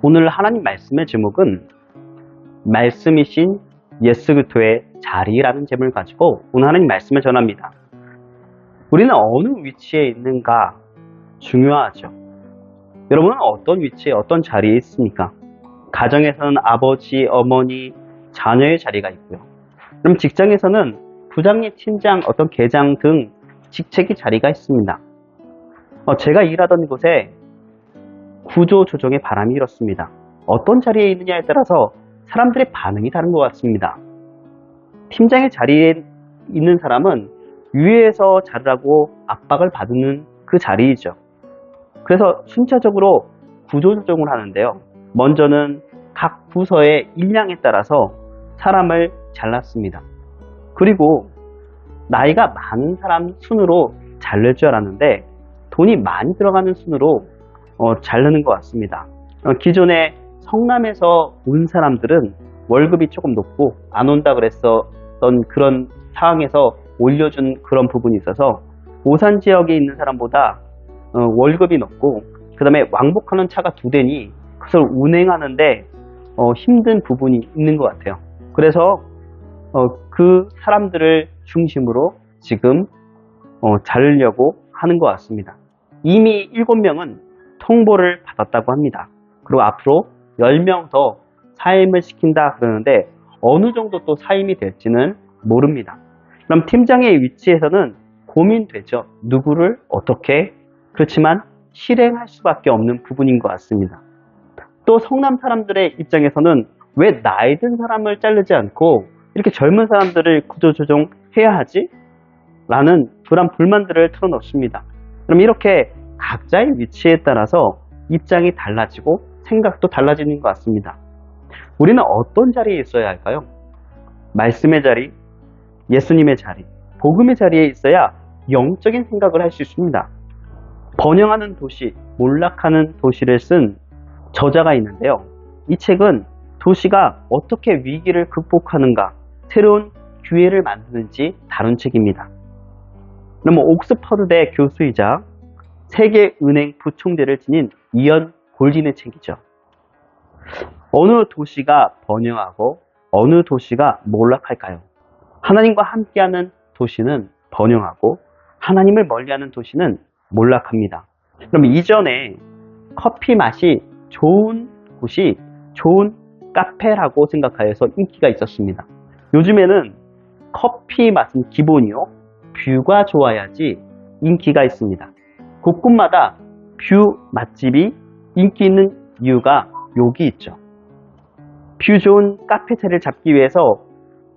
오늘 하나님 말씀의 제목은 말씀이신 그리스도의 자리라는 제목을 가지고 오늘 하나님 말씀을 전합니다. 우리는 어느 위치에 있는가 중요하죠. 여러분은 어떤 위치에 어떤 자리에 있습니까? 가정에서는 아버지, 어머니, 자녀의 자리가 있고요. 그럼 직장에서는 부장님, 팀장, 어떤 계장 등 직책의 자리가 있습니다. 어, 제가 일하던 곳에 구조 조정의 바람이 일었습니다. 어떤 자리에 있느냐에 따라서 사람들의 반응이 다른 것 같습니다. 팀장의 자리에 있는 사람은 위에서 자르라고 압박을 받는 그 자리이죠. 그래서 순차적으로 구조 조정을 하는데요. 먼저는 각 부서의 일량에 따라서 사람을 잘랐습니다. 그리고 나이가 많은 사람 순으로 자를 줄 알았는데 돈이 많이 들어가는 순으로 어, 자르는 것 같습니다. 어, 기존에 성남에서 온 사람들은 월급이 조금 높고 안 온다 그랬었던 그런 상황에서 올려준 그런 부분이 있어서 오산 지역에 있는 사람보다 어, 월급이 높고 그 다음에 왕복하는 차가 두 대니 그것을 운행하는데 어, 힘든 부분이 있는 것 같아요. 그래서 어, 그 사람들을 중심으로 지금 어, 자르려고 하는 것 같습니다. 이미 7명은 통보를 받았다고 합니다. 그리고 앞으로 10명 더 사임을 시킨다 그러는데 어느 정도 또 사임이 될지는 모릅니다. 그럼 팀장의 위치에서는 고민되죠. 누구를 어떻게 그렇지만 실행할 수밖에 없는 부분인 것 같습니다. 또 성남 사람들의 입장에서는 왜 나이 든 사람을 자르지 않고 이렇게 젊은 사람들을 구조조정해야 하지? 라는 불안 불만들을 털어놓습니다. 그럼 이렇게 각자의 위치에 따라서 입장이 달라지고 생각도 달라지는 것 같습니다. 우리는 어떤 자리에 있어야 할까요? 말씀의 자리, 예수님의 자리, 복음의 자리에 있어야 영적인 생각을 할 수 있습니다. 번영하는 도시, 몰락하는 도시를 쓴 저자가 있는데요. 이 책은 도시가 어떻게 위기를 극복하는가, 새로운 기회를 만드는지 다룬 책입니다. 그럼 옥스퍼드대 교수이자 세계은행 부총재를 지닌 이언 골진의 책이죠. 어느 도시가 번영하고 어느 도시가 몰락할까요? 하나님과 함께하는 도시는 번영하고 하나님을 멀리하는 도시는 몰락합니다. 그럼 이전에 커피 맛이 좋은 곳이 좋은 카페라고 생각하여서 인기가 있었습니다. 요즘에는 커피 맛은 기본이요. 뷰가 좋아야지 인기가 있습니다. 곳곳마다 뷰 맛집이 인기 있는 이유가 여기 있죠. 뷰 좋은 카페테를 잡기 위해서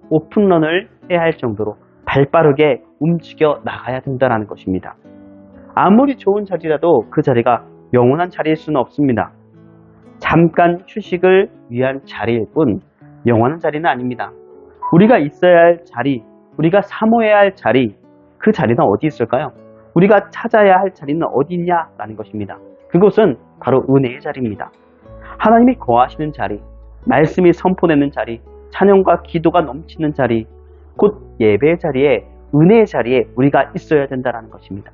오픈런을 해야 할 정도로 발빠르게 움직여 나가야 된다는 것입니다. 아무리 좋은 자리라도 그 자리가 영원한 자리일 수는 없습니다. 잠깐 휴식을 위한 자리일 뿐 영원한 자리는 아닙니다. 우리가 있어야 할 자리, 우리가 사모해야 할 자리, 그 자리는 어디 있을까요? 우리가 찾아야 할 자리는 어디 있냐라는 것입니다. 그곳은 바로 은혜의 자리입니다. 하나님이 거하시는 자리, 말씀이 선포되는 자리, 찬양과 기도가 넘치는 자리, 곧 예배의 자리에 은혜의 자리에 우리가 있어야 된다는 것입니다.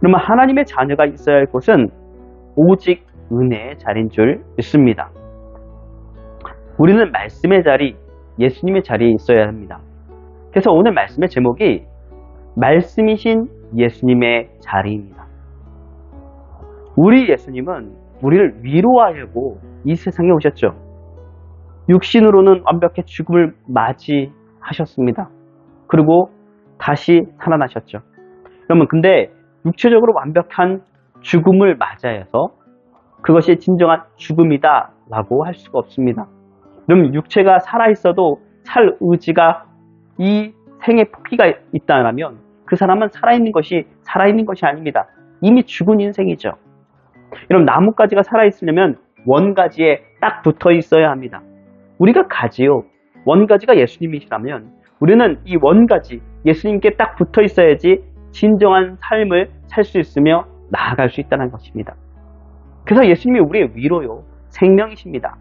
그러면 하나님의 자녀가 있어야 할 곳은 오직 은혜의 자리인 줄 믿습니다. 우리는 말씀의 자리, 예수님의 자리에 있어야 합니다. 그래서 오늘 말씀의 제목이 말씀이신 예수님의 자리입니다. 우리 예수님은 우리를 위로하려고 이 세상에 오셨죠. 육신으로는 완벽히 죽음을 맞이하셨습니다. 그리고 다시 살아나셨죠. 그러면 근데 육체적으로 완벽한 죽음을 맞이해서 그것이 진정한 죽음이다 라고 할 수가 없습니다. 그럼 육체가 살아있어도 살 의지가 이 생의 포기가 있다면 그 사람은 살아있는 것이 살아있는 것이 아닙니다. 이미 죽은 인생이죠. 여러분 나뭇가지가 살아있으려면 원가지에 딱 붙어 있어야 합니다. 우리가 가지요. 원가지가 예수님이시라면 우리는 이 원가지 예수님께 딱 붙어 있어야지 진정한 삶을 살 수 있으며 나아갈 수 있다는 것입니다. 그래서 예수님이 우리의 위로요. 생명이십니다.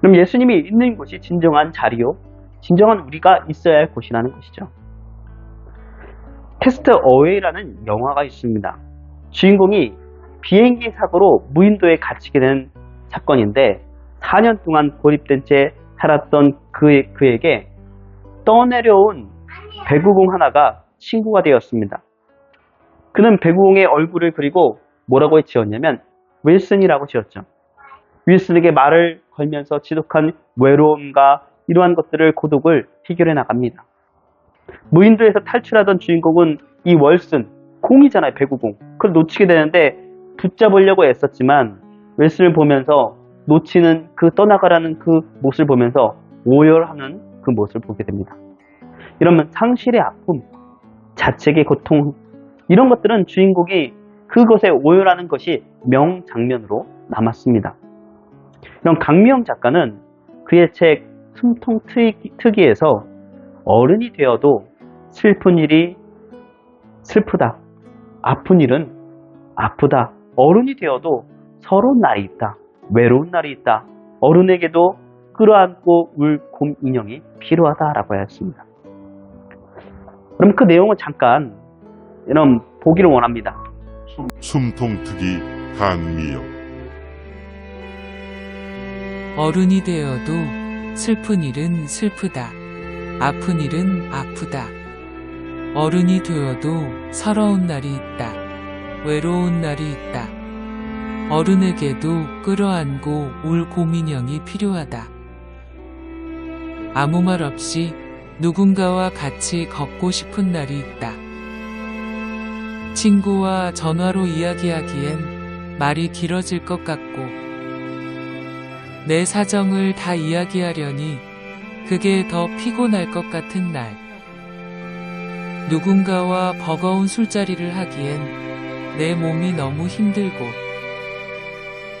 그럼 예수님이 있는 곳이 진정한 자리요. 진정한 우리가 있어야 할 곳이라는 것이죠. 테스트 어웨이라는 영화가 있습니다. 주인공이 비행기 사고로 무인도에 갇히게 된 사건인데 4년 동안 고립된 채 살았던 그, 그에게 떠내려온 배구공 하나가 친구가 되었습니다. 그는 배구공의 얼굴을 그리고 뭐라고 지었냐면 윌슨이라고 지었죠. 윌슨에게 말을 걸면서 지독한 외로움과 이러한 것들을 고독을 해결해 나갑니다. 무인도에서 탈출하던 주인공은 이 월슨, 공이잖아요, 배구공. 그걸 놓치게 되는데 붙잡으려고 애썼지만 윌슨을 보면서 놓치는 그 떠나가라는 그 모습을 보면서 오열하는 그 모습을 보게 됩니다. 이러면 상실의 아픔, 자책의 고통, 이런 것들은 주인공이 그것에 오열하는 것이 명장면으로 남았습니다. 이런 강미영 작가는 그의 책 숨통 특이에서 어른이 되어도 슬픈 일이 슬프다. 아픈 일은 아프다. 어른이 되어도 서러운 날이 있다. 외로운 날이 있다. 어른에게도 끌어안고 울 곰 인형이 필요하다라고 하였습니다. 그럼 그 내용을 잠깐 여러분 보기를 원합니다. 숨통특이 강미영 어른이 되어도 슬픈 일은 슬프다. 아픈 일은 아프다. 어른이 되어도 서러운 날이 있다. 외로운 날이 있다. 어른에게도 끌어안고 울 고민형이 필요하다. 아무 말 없이 누군가와 같이 걷고 싶은 날이 있다. 친구와 전화로 이야기하기엔 말이 길어질 것 같고, 내 사정을 다 이야기하려니 그게 더 피곤할 것 같은 날. 누군가와 버거운 술자리를 하기엔 내 몸이 너무 힘들고,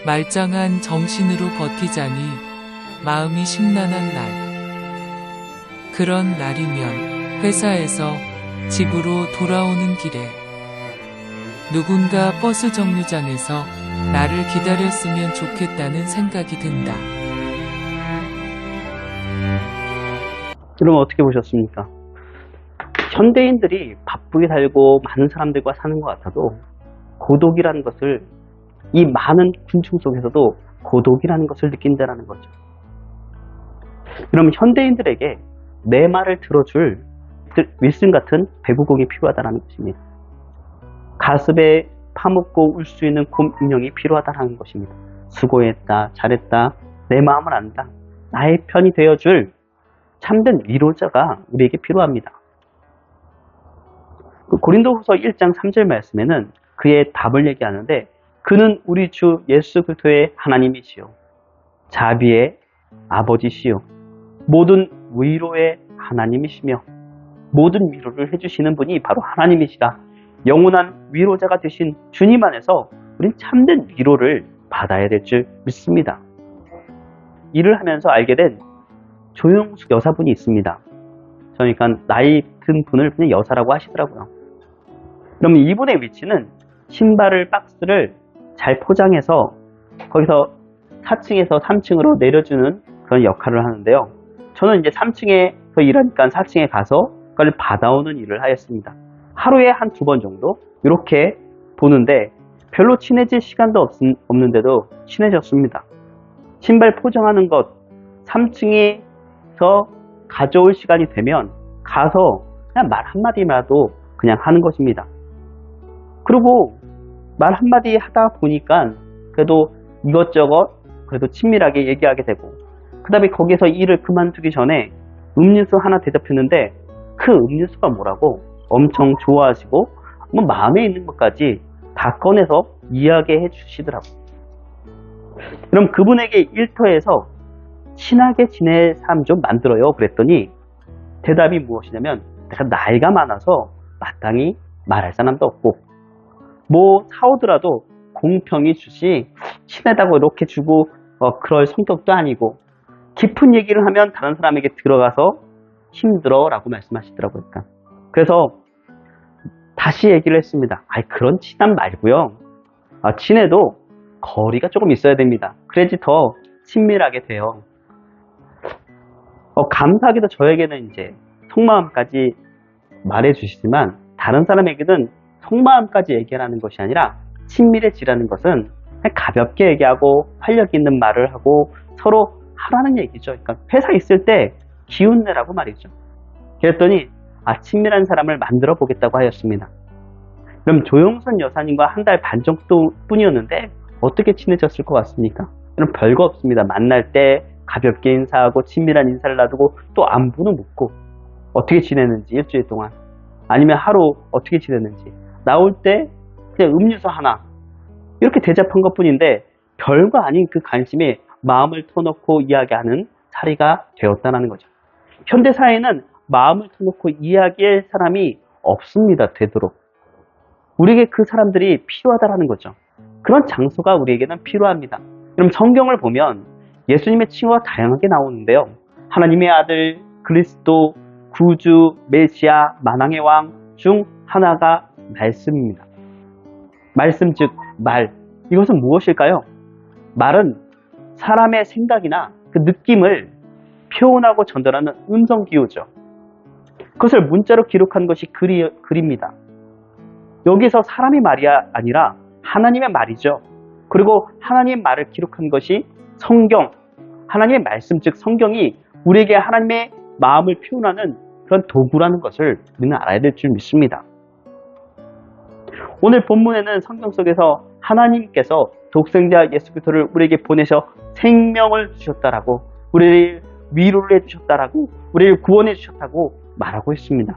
말짱한 정신으로 버티자니 마음이 심란한 날. 그런 날이면 회사에서 집으로 돌아오는 길에 누군가 버스 정류장에서 나를 기다렸으면 좋겠다는 생각이 든다. 여러분 어떻게 보셨습니까? 현대인들이 바쁘게 살고 많은 사람들과 사는 것 같아도 고독이라는 것을 이 많은 군중 속에서도 고독이라는 것을 느낀다는 거죠. 그럼 현대인들에게 내 말을 들어줄 윌슨 같은 배구공이 필요하다는 것입니다. 가슴에 파묻고 울 수 있는 곰 인형이 필요하다는 것입니다. 수고했다, 잘했다, 내 마음을 안다, 나의 편이 되어줄 참된 위로자가 우리에게 필요합니다. 그 고린도후서 1장 3절 말씀에는 그의 답을 얘기하는데 그는 우리 주 예수 그리스도의 하나님이시요 자비의 아버지시요 모든 위로의 하나님이시며 모든 위로를 해주시는 분이 바로 하나님이시다. 영원한 위로자가 되신 주님 안에서 우린 참된 위로를 받아야 될 줄 믿습니다. 일을 하면서 알게 된 조영숙 여사분이 있습니다. 그러니까 나이 든 분을 그냥 여사라고 하시더라고요. 그러면 이분의 위치는 신발을 박스를 잘 포장해서 거기서 4층에서 3층으로 내려주는 그런 역할을 하는데요. 저는 이제 3층에서 일하니까 4층에 가서 그걸 받아오는 일을 하였습니다. 하루에 한 두 번 정도 이렇게 보는데 별로 친해질 시간도 없, 없는데도 친해졌습니다. 신발 포장하는 것 3층에서 가져올 시간이 되면 가서 그냥 말 한마디라도 그냥 하는 것입니다. 그리고 말 한마디 하다 보니까 그래도 이것저것 그래도 친밀하게 얘기하게 되고 그 다음에 거기서 일을 그만두기 전에 음료수 하나 대접했는데 그 음료수가 뭐라고 엄청 좋아하시고 뭐 마음에 있는 것까지 다 꺼내서 이야기해 주시더라고요. 그럼 그분에게 일터에서 친하게 지낼 사람 좀 만들어요. 그랬더니 대답이 무엇이냐면 내가 나이가 많아서 마땅히 말할 사람도 없고 뭐 사오더라도 공평히 주시 친하다고 이렇게 주고 어, 그럴 성격도 아니고 깊은 얘기를 하면 다른 사람에게 들어가서 힘들어 라고 말씀하시더라고요. 그러니까. 그래서 다시 얘기를 했습니다. 아 그런 친함 말고요. 아, 친해도 거리가 조금 있어야 됩니다. 그래야지 더 친밀하게 돼요. 어, 감사하게도 저에게는 이제 속마음까지 말해 주시지만 다른 사람에게는 속마음까지 얘기하는 것이 아니라 친밀해지라는 것은 가볍게 얘기하고 활력 있는 말을 하고 서로 하라는 얘기죠. 그러니까 회사 있을 때 기운 내라고 말이죠. 그랬더니 아 친밀한 사람을 만들어 보겠다고 하였습니다. 그럼 조용선 여사님과 한 달 반 정도 뿐이었는데 어떻게 친해졌을 것 같습니까? 그럼 별거 없습니다. 만날 때 가볍게 인사하고 친밀한 인사를 놔두고 또 안부는 묻고 어떻게 지냈는지 일주일 동안 아니면 하루 어떻게 지냈는지 나올 때 그냥 음료수 하나 이렇게 대접한 것 뿐인데 별거 아닌 그 관심에 마음을 터놓고 이야기하는 사리가 되었다는 거죠. 현대 사회는 마음을 터놓고 이야기할 사람이 없습니다. 되도록. 우리에게 그 사람들이 필요하다라는 거죠. 그런 장소가 우리에게는 필요합니다. 그럼 성경을 보면 예수님의 칭호가 다양하게 나오는데요. 하나님의 아들, 그리스도, 구주, 메시아, 만왕의 왕 중 하나가 말씀입니다. 말씀 즉 말. 이것은 무엇일까요? 말은 사람의 생각이나 그 느낌을 표현하고 전달하는 음성 기호죠. 그것을 문자로 기록한 것이 글이, 글입니다. 여기서 사람의 말이 아니라 하나님의 말이죠. 그리고 하나님의 말을 기록한 것이 성경, 하나님의 말씀, 즉 성경이 우리에게 하나님의 마음을 표현하는 그런 도구라는 것을 우리는 알아야 될 줄 믿습니다. 오늘 본문에는 성경 속에서 하나님께서 독생자 예수 그리스도를 우리에게 보내셔 생명을 주셨다라고 우리를 위로를 해주셨다라고 우리를 구원해 주셨다고 말하고 있습니다.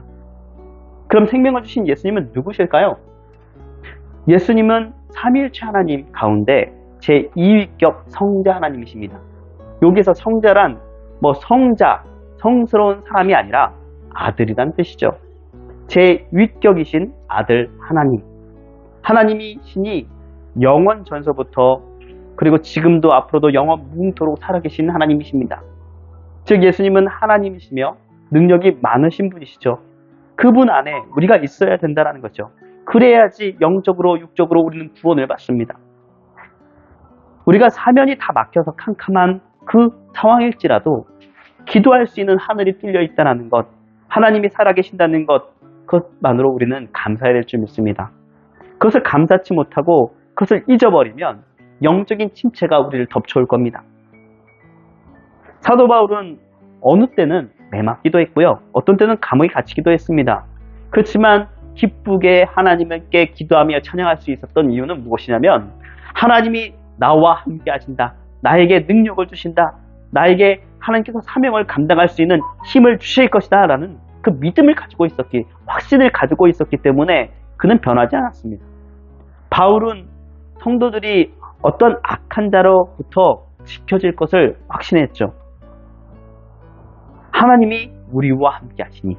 그럼 생명을 주신 예수님은 누구실까요? 예수님은 삼위일체 하나님 가운데 제2위격 성자 하나님이십니다. 여기서 성자란 뭐 성자, 성스러운 사람이 아니라 아들이란 뜻이죠. 제 위격이신 아들 하나님. 하나님이 신이 영원 전서부터 그리고 지금도 앞으로도 영원 무궁토록 살아계신 하나님이십니다. 즉 예수님은 하나님이시며 능력이 많으신 분이시죠. 그분 안에 우리가 있어야 된다는 거죠. 그래야지 영적으로 육적으로 우리는 구원을 받습니다. 우리가 사면이 다 막혀서 캄캄한 그 상황일지라도 기도할 수 있는 하늘이 뚫려 있다는 것, 하나님이 살아계신다는 것, 그것만으로 우리는 감사해야 될 줄 믿습니다. 그것을 감사치 못하고 그것을 잊어버리면 영적인 침체가 우리를 덮쳐올 겁니다. 사도 바울은 어느 때는 매맞기도 했고요. 어떤 때는 감옥에 갇히기도 했습니다. 그렇지만 기쁘게 하나님께 기도하며 찬양할 수 있었던 이유는 무엇이냐면 하나님이 나와 함께 하신다. 나에게 능력을 주신다. 나에게 하나님께서 사명을 감당할 수 있는 힘을 주실 것이다. 라는 그 믿음을 가지고 있었기, 확신을 가지고 있었기 때문에 그는 변하지 않았습니다. 바울은 성도들이 어떤 악한 자로부터 지켜질 것을 확신했죠. 하나님이 우리와 함께 하시니.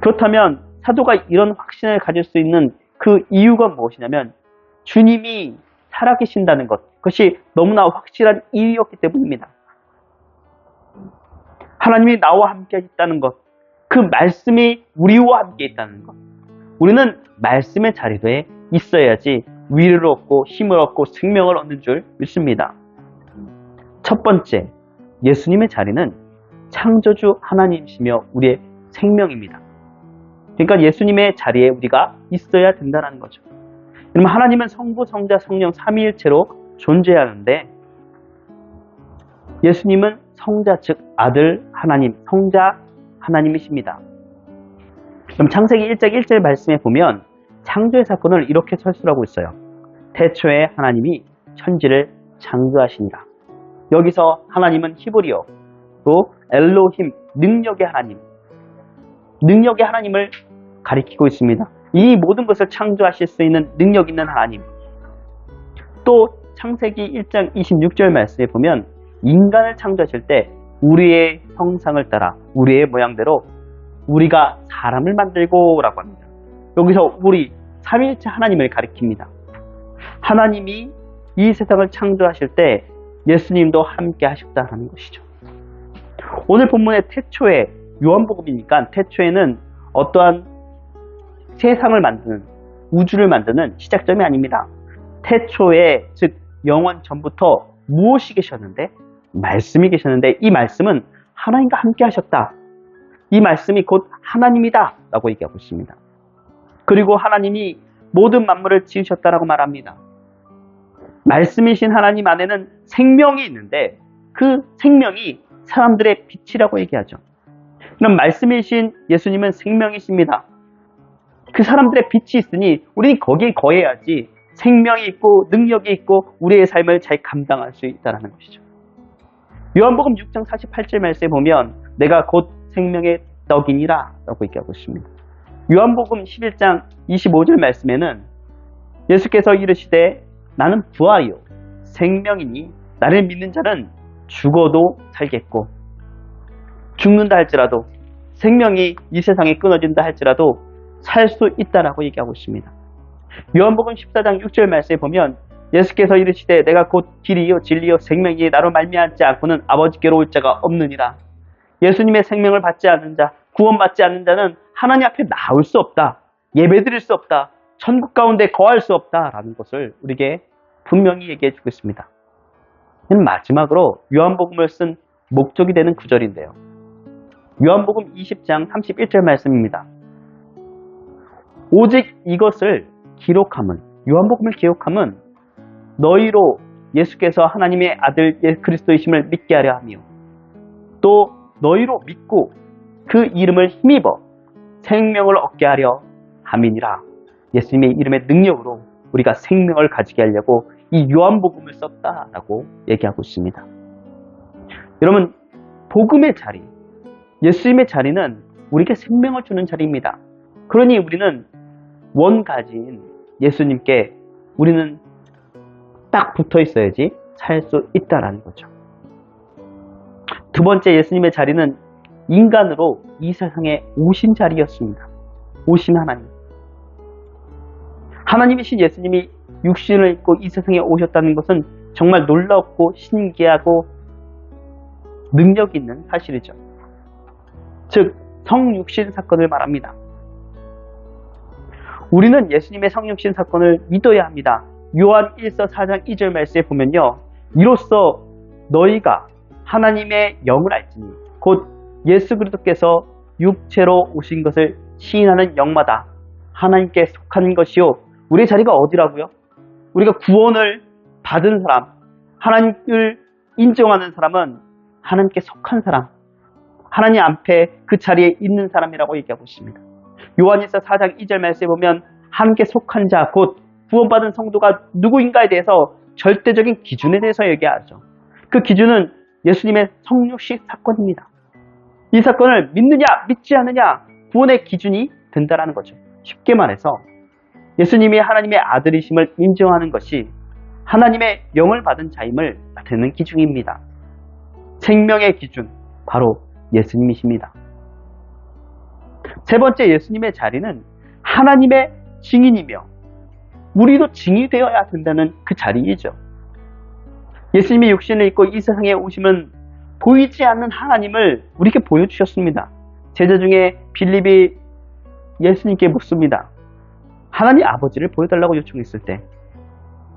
그렇다면 사도가 이런 확신을 가질 수 있는 그 이유가 무엇이냐면 주님이 살아계신다는 것. 그것이 너무나 확실한 이유였기 때문입니다. 하나님이 나와 함께 있다는 것. 그 말씀이 우리와 함께 있다는 것. 우리는 말씀의 자리에 있어야지 위를 얻고 힘을 얻고 생명을 얻는 줄 믿습니다. 첫 번째, 예수님의 자리는 창조주 하나님이시며 우리의 생명입니다. 그러니까 예수님의 자리에 우리가 있어야 된다는 거죠. 그러면 하나님은 성부, 성자, 성령 삼위일체로 존재하는데 예수님은 성자 즉 아들 하나님, 성자 하나님이십니다. 그럼 창세기 1장 1절 말씀에 보면 창조의 사건을 이렇게 설수하고 있어요. 태초에 하나님이 천지를 창조하시니라. 여기서 하나님은 히브리어, 또 엘로힘, 능력의 하나님, 능력의 하나님을 가리키고 있습니다. 이 모든 것을 창조하실 수 있는 능력 있는 하나님. 또 창세기 1장 26절 말씀에 보면 인간을 창조하실 때 우리의 형상을 따라 우리의 모양대로 우리가 사람을 만들고 라고 합니다. 여기서 우리 삼일체 하나님을 가리킵니다. 하나님이 이 세상을 창조하실 때 예수님도 함께 하셨다는 것이죠. 오늘 본문의 태초에 요한복음이니까 태초에는 어떠한 세상을 만드는 우주를 만드는 시작점이 아닙니다. 태초에 즉 영원 전부터 무엇이 계셨는데 말씀이 계셨는데 이 말씀은 하나님과 함께 하셨다. 이 말씀이 곧 하나님이다 라고 얘기하고 있습니다. 그리고 하나님이 모든 만물을 지으셨다라고 말합니다. 말씀이신 하나님 안에는 생명이 있는데 그 생명이 사람들의 빛이라고 얘기하죠. 그럼 말씀이신 예수님은 생명이십니다. 그 사람들의 빛이 있으니 우리는 거기에 거해야지 생명이 있고 능력이 있고 우리의 삶을 잘 감당할 수 있다는 것이죠. 요한복음 6장 48절 말씀에 보면 내가 곧 생명의 떡이니라 라고 얘기하고 있습니다. 요한복음 11장 25절 말씀에는 예수께서 이르시되 나는 부하요 생명이니 나를 믿는 자는 죽어도 살겠고 죽는다 할지라도 생명이 이 세상에 끊어진다 할지라도 살 수 있다라고 얘기하고 있습니다. 요한복음 14장 6절 말씀에 보면 예수께서 이르시되 내가 곧 길이요 진리요 생명이 나로 말미암지 않고는 아버지께로 올 자가 없느니라. 예수님의 생명을 받지 않는 자, 구원받지 않는 자는 하나님 앞에 나올 수 없다. 예배 드릴 수 없다. 천국 가운데 거할 수 없다 라는 것을 우리에게 분명히 얘기해 주고 있습니다. 마지막으로 요한복음을 쓴 목적이 되는 구절인데요. 요한복음 20장 31절 말씀입니다. 오직 이것을 기록함은 요한복음을 기록함은 너희로 예수께서 하나님의 아들 예 그리스도이심을 믿게 하려 하며 또 너희로 믿고 그 이름을 힘입어 생명을 얻게 하려 함이니라. 예수님의 이름의 능력으로 우리가 생명을 가지게 하려고 이 요한복음을 썼다라고 얘기하고 있습니다. 여러분, 복음의 자리, 예수님의 자리는 우리에게 생명을 주는 자리입니다. 그러니 우리는 원가지인 예수님께 우리는 딱 붙어 있어야지 살 수 있다라는 거죠. 두 번째 예수님의 자리는 인간으로 이 세상에 오신 자리였습니다. 오신 하나님. 하나님이신 예수님이 육신을 입고 이 세상에 오셨다는 것은 정말 놀랍고 신기하고 능력 있는 사실이죠. 즉, 성육신 사건을 말합니다. 우리는 예수님의 성육신 사건을 믿어야 합니다. 요한 1서 4장 2절 말씀에 보면요. 이로써 너희가 하나님의 영을 알지니 곧 예수 그리스도께서 육체로 오신 것을 시인하는 영마다 하나님께 속한 것이요. 우리의 자리가 어디라고요? 우리가 구원을 받은 사람, 하나님을 인정하는 사람은 하나님께 속한 사람, 하나님 앞에 그 자리에 있는 사람이라고 얘기하고 있습니다. 요한일서 4장 2절 말씀에 보면 함께 속한 자, 곧 구원받은 성도가 누구인가에 대해서 절대적인 기준에 대해서 얘기하죠. 그 기준은 예수님의 성육식 사건입니다. 이 사건을 믿느냐, 믿지 않느냐, 구원의 기준이 된다라는 거죠. 쉽게 말해서 예수님이 하나님의 아들이심을 인정하는 것이 하나님의 영을 받은 자임을 되는 기준입니다. 생명의 기준, 바로 예수님이십니다. 세 번째 예수님의 자리는 하나님의 증인이며 우리도 증이 되어야 된다는 그 자리이죠. 예수님이 육신을 입고 이 세상에 오시면 보이지 않는 하나님을 우리에게 보여주셨습니다. 제자 중에 빌립이 예수님께 묻습니다. 하나님 아버지를 보여달라고 요청했을 때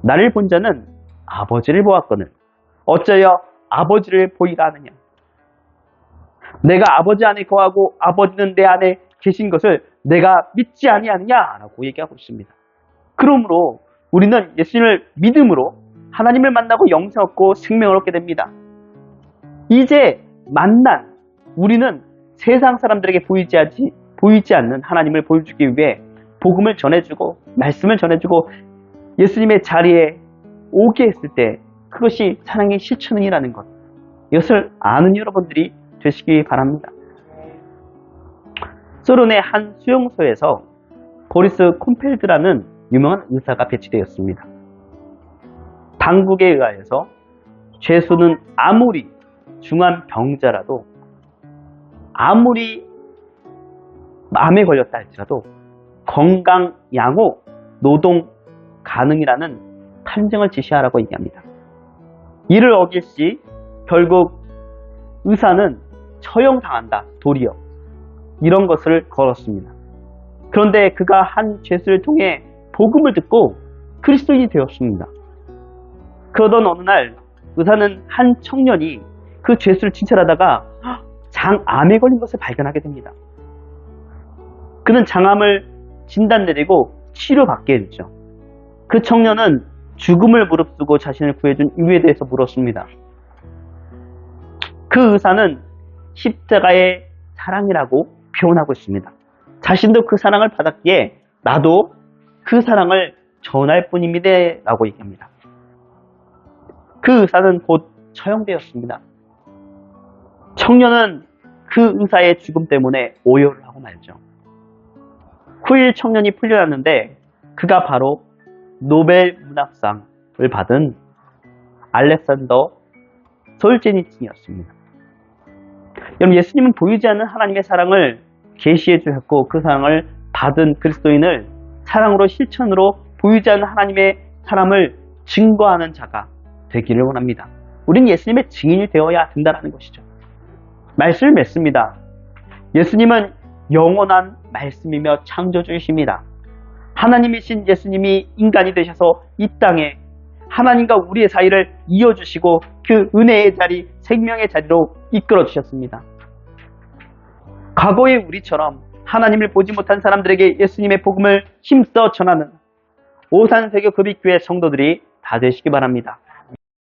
나를 본 자는 아버지를 보았거늘 어쩌여 아버지를 보이라 하느냐 내가 아버지 안에 거하고 아버지는 내 안에 계신 것을 내가 믿지 아니하느냐라고 얘기하고 있습니다. 그러므로 우리는 예수님을 믿음으로 하나님을 만나고 영생 얻고 생명을 얻게 됩니다. 이제 만난 우리는 세상 사람들에게 보이지, 하지, 보이지 않는 하나님을 보여주기 위해 복음을 전해주고 말씀을 전해주고 예수님의 자리에 오게 했을 때 그것이 사랑의 실천이라는 것. 이것을 아는 여러분들이 되시기 바랍니다. 소련의 한 수용소에서 보리스 콤펠드라는 유명한 의사가 배치되었습니다. 당국에 의하여서 죄수는 아무리 중한 병자라도 아무리 암에 걸렸다 할지라도 건강 양호 노동 가능이라는 판정을 지시하라고 얘기합니다. 이를 어길 시 결국 의사는 처형당한다 도리어 이런 것을 걸었습니다. 그런데 그가 한 죄수를 통해 복음을 듣고 그리스도인이 되었습니다. 그러던 어느 날 의사는 한 청년이 그 죄수를 진찰하다가 장암에 걸린 것을 발견하게 됩니다. 그는 장암을 진단 내리고 치료받게 되죠. 그 청년은 죽음을 무릅쓰고 자신을 구해준 이유에 대해서 물었습니다. 그 의사는 십자가의 사랑이라고 표현하고 있습니다. 자신도 그 사랑을 받았기에 나도 그 사랑을 전할 뿐입니다. 라고 얘기합니다. 그 의사는 곧 처형되었습니다. 청년은 그 의사의 죽음 때문에 오열을 하고 말죠. 후일 청년이 풀려났는데 그가 바로 노벨 문학상을 받은 알렉산더 솔제니친이었습니다. 여러분 예수님은 보이지 않는 하나님의 사랑을 계시해 주셨고 그 사랑을 받은 그리스도인을 사랑으로 실천으로 보이지 않는 하나님의 사랑을 증거하는 자가 되기를 원합니다. 우리는 예수님의 증인이 되어야 된다는 것이죠. 말씀을 맺습니다. 예수님은 영원한 말씀이며 창조주이십니다. 하나님이신 예수님이 인간이 되셔서 이 땅에 하나님과 우리의 사이를 이어주시고 그 은혜의 자리, 생명의 자리로 이끌어 주셨습니다. 과거의 우리처럼 하나님을 보지 못한 사람들에게 예수님의 복음을 힘써 전하는 오산세교 급익교회 성도들이 다 되시기 바랍니다.